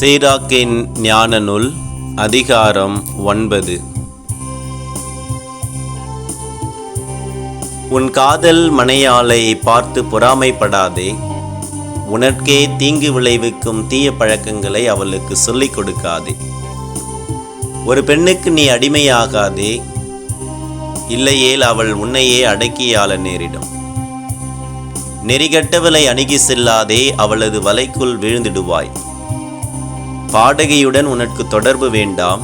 சீராக்கின் ஞான நூல் அதிகாரம் ஒன்பது. உன் காதல் மனையாளை பார்த்து பொறாமைப்படாதே. உனக்கே தீங்கு விளைவிக்கும் தீய பழக்கங்களை அவளுக்கு சொல்லிக் கொடுக்காதே. ஒரு பெண்ணுக்கு நீ அடிமையாகாதே. இல்லையேல் அவள் உன்னையே அடக்கியாள நேரிடும். நெறிகட்டவளை அணுகி செல்லாதே அவளது வலைக்குள் விழுந்திடுவாய். பாடகையுடன் உனக்கு தொடர்பு வேண்டாம்.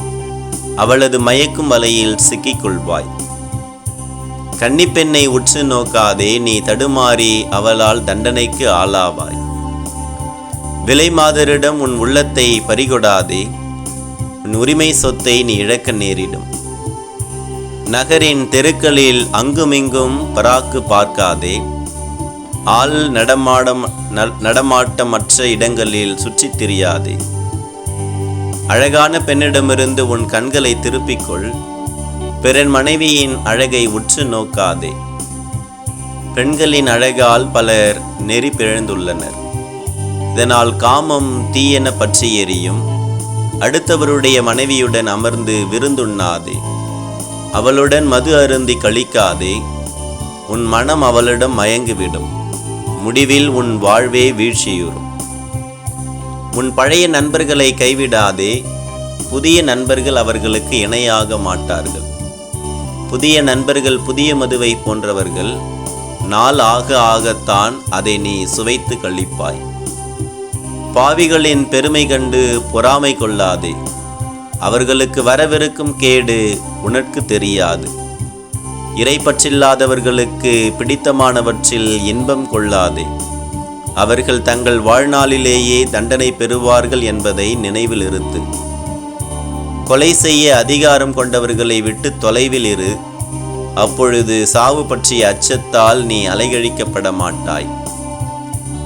அவளது மயக்கும் வலையில் சிக்கிக்கொள்வாய். கன்னிப்பெண்ணை உற்று நோக்காதே நீ தடுமாறி அவளால் தண்டனைக்கு ஆளாவாய். விலை மாதரிடம் உன் உள்ளத்தை பறிகொடாதே உன் உரிமை சொத்தை நீ இழக்க நேரிடும். நகரின் தெருக்களில் அங்குமிங்கும் பராக்கு பார்க்காதே ஆள் நடமாடம் நடமாட்டமற்ற இடங்களில் சுற்றித் திரியாதே. அழகான பெண்ணிடமிருந்து உன் கண்களை திருப்பிக்கொள். பிறன் மனைவியின் அழகை உற்று நோக்காதே. பெண்களின் அழகால் பலர் நெறி பிழந்துள்ளனர் இதனால் காமம் தீயென பற்றி எரியும். அடுத்தவருடைய மனைவியுடன் அமர்ந்து விருந்துண்ணாதே. அவளுடன் மது அருந்தி கழிக்காதே. உன் மனம் அவளிடம் மயங்கிவிடும். முடிவில் உன் வாழ்வே வீழ்ச்சியுறும். உன் பழைய நண்பர்களை கைவிடாதே. புதிய நண்பர்கள் அவர்களுக்கு இணையாக மாட்டார்கள். புதிய நண்பர்கள் புதிய மதுவை போன்றவர்கள் நாள் ஆக ஆகத்தான் அதை நீ சுவைத்து கழிப்பாய். பாவிகளின் பெருமை கண்டு பொறாமை கொள்ளாதே. அவர்களுக்கு வரவிருக்கும் கேடு உனக்கு தெரியாது. இறைப்பற்றில்லாதவர்களுக்கு பிடித்தமானவற்றில் இன்பம் கொள்ளாதே. அவர்கள் தங்கள் வாழ்நாளிலேயே தண்டனை பெறுவார்கள் என்பதை நினைவில் இருத்து. கொலை செய்ய அதிகாரம் கொண்டவர்களை விட்டு தொலைவில் இரு. அப்பொழுது சாவு பற்றிய அச்சத்தால் நீ அலைகழிக்கப்பட மாட்டாய்.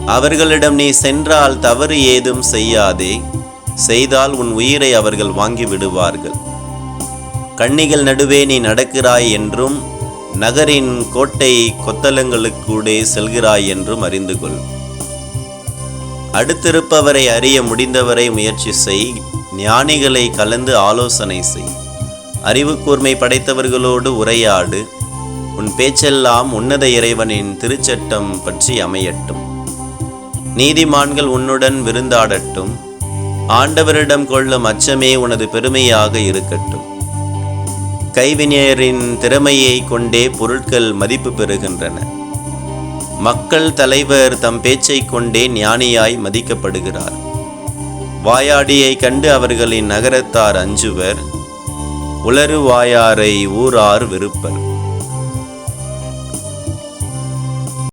அவர்களிடம் நீ சென்றால் தவறு ஏதும் செய்யாதே. செய்தால் உன் உயிரை அவர்கள் வாங்கி விடுவார்கள். கண்ணிகள் நடுவே நீ நடக்கிறாய் என்றும் நகரின் கோட்டை கொத்தலங்களுக்கூடே செல்கிறாய் என்றும் அறிந்து கொள் அடுத்திருப்பவரை அறிய முடிந்தவரை முயற்சி செய் ஞானிகளை கலந்து ஆலோசனை செய். அறிவு கூர்மை படைத்தவர்களோடு உரையாடு. உன் பேச்செல்லாம் உன்னத இறைவனின் திருச்சட்டம் பற்றி அமையட்டும். நீதிமான்கள் உன்னுடன் விருந்தாடட்டும். ஆண்டவரிடம் கொள்ளும் அச்சமே உனது பெருமையாக இருக்கட்டும். கைவினையரின் திறமையை கொண்டே பொருட்கள் மதிப்பு பெறுகின்றன. மக்கள் தலைவர் தம் பேச்சைக் கொண்டே ஞானியாய் மதிக்கப்படுகிறார். வாயாடியை கண்டு அவர்களின் நகரத்தார் அஞ்சுவர் உளறு வாயாரை ஊரார் விருப்பர்